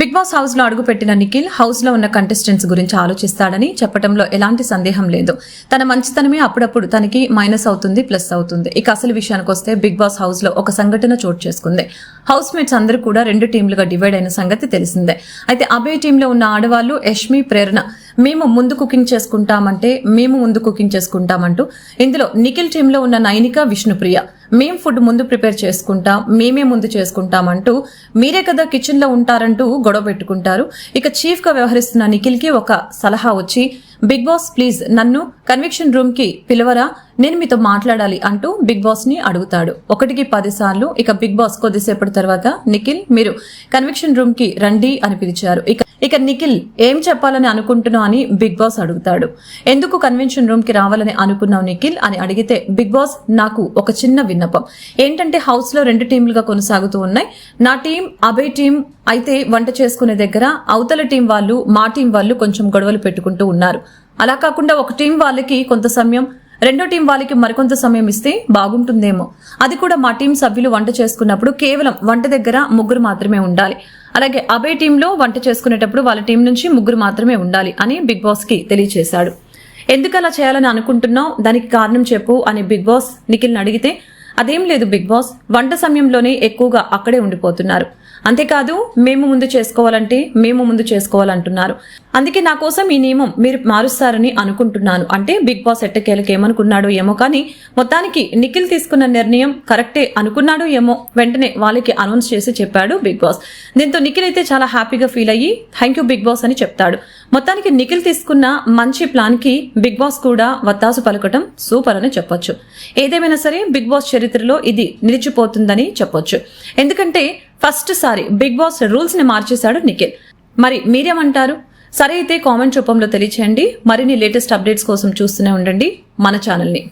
Big boss హౌస్లో అడుగుపెట్టిన నిఖిల్ హౌస్లో ఉన్న కంటెస్టెంట్స్ గురించి ఆలోచిస్తాడని చెప్పడంలో ఎలాంటి సందేహం లేదు. తన మంచితనమే అప్పుడప్పుడు తనకి మైనస్ అవుతుంది ప్లస్ అవుతుంది. ఇక అసలు విషయానికి వస్తే బిగ్ బాస్ హౌస్లో ఒక సంఘటన చోటు చేసుకుంది. హౌస్ మేట్స్ అందరూ కూడా రెండు టీంలుగా డివైడ్ అయిన సంగతి తెలిసిందే. అయితే అభయ టీంలో ఉన్న ఆడవాళ్ళు యష్మి ప్రేరణ మేము ముందు కుకింగ్ చేసుకుంటామంటే మేము ముందు కుకింగ్ చేసుకుంటామంటూ ఇందులో నిఖిల్ టీంలో ఉన్న నైనిక విష్ణుప్రియ. మేం ఫుడ్ ముందు ప్రిపేర్ చేసుకుంటాం మేమే ముందు చేసుకుంటామంటూ మీరే కదా కిచెన్లో ఉంటారంటూ గొడవ పెట్టుకుంటారు. ఇక చీఫ్గా వ్యవహరిస్తున్న నిఖిల్కి ఒక సలహా వచ్చి బిగ్ బాస్ ప్లీజ్ నన్ను కన్విక్షన్ రూమ్కి పిలవరా? నేను మీతో మాట్లాడాలి అంటూ బిగ్ బాస్ని అడుగుతాడు. ఒకటికి పది సార్లు ఇక బిగ్ బాస్ కొద్దిసేపటి తర్వాత నిఖిల్ మీరు కన్విక్షన్ రూమ్కి రండి అని పిలిచారు. ఇక ఇక నిఖిల్ ఏం చెప్పాలని అనుకుంటున్నావు అని బిగ్ బాస్ అడుగుతాడు. ఎందుకు కన్వెన్షన్ రూమ్కి రావాలని అనుకున్నావు నిఖిల్ అని అడిగితే బిగ్ బాస్ నాకు ఒక చిన్న విన్నపం. ఏంటంటే హౌస్లో రెండు టీంలుగా కొనసాగుతూ ఉన్నాయి. నా టీం అభయ్ టీం అయితే వంట చేసుకునే దగ్గర అవతల టీం వాళ్ళు మా టీం వాళ్ళు కొంచెం గొడవలు పెట్టుకుంటూ ఉన్నారు. అలా కాకుండా ఒక టీం వాళ్ళకి కొంత సమయం రెండో టీం వాళ్ళకి మరికొంత సమయం ఇస్తే బాగుంటుందేమో. అది కూడా మా టీం సభ్యులు వంట చేసుకున్నప్పుడు కేవలం వంట దగ్గర ముగ్గురు మాత్రమే ఉండాలి. అలాగే అబే టీంలో వంట చేసుకునేటప్పుడు వాళ్ళ టీం నుంచి ముగ్గురు మాత్రమే ఉండాలి అని బిగ్ బాస్కి తెలియజేశాడు ఎందుకు అలా చేయాలని అనుకుంటున్నావు? దానికి కారణం చెప్పు అని బిగ్ బాస్ నిఖిల్ని అడిగితే అదేం లేదు బిగ్ బాస్. వంట సమయంలోనే ఎక్కువగా అక్కడే ఉండిపోతున్నారు. అంతేకాదు మేము ముందు చేసుకోవాలంటే మేము ముందు చేసుకోవాలంటున్నారు. అందుకే నా కోసం ఈ నియమం మీరు మారుస్తారని అనుకుంటున్నాను. అంటే బిగ్ బాస్ ఎట్టకేలకు ఏమనుకున్నాడో ఏమో కానీ మొత్తానికి నిఖిల్ తీసుకున్న నిర్ణయం కరెక్టే అనుకున్నాడో ఏమో వెంటనే వాళ్ళకి అనౌన్స్ చేసి చెప్పాడు బిగ్ బాస్. దీంతో నిఖిల్ అయితే చాలా హ్యాపీగా ఫీల్ అయ్యి థ్యాంక్ యూ బిగ్ బాస్ అని చెప్తాడు. మొత్తానికి నిఖిల్ తీసుకున్న మంచి ప్లాన్కి బిగ్ బాస్ కూడా వత్తాసు పలకటం సూపర్ అని చెప్పొచ్చు. ఏదేమైనా సరే బిగ్ బాస్ చరిత్రలో ఇది నిలిచిపోతుందని చెప్పొచ్చు. ఎందుకంటే ఫస్ట్ సారి బిగ్ బాస్ రూల్స్ని మార్చేశాడు నిఖిల్. మరి మీరేమంటారు సరే అయితే కామెంట్ రూపంలో తెలియచేయండి. మరిన్ని లేటెస్ట్ అప్డేట్స్ కోసం చూస్తూనే ఉండండి. మన ఛానల్ని.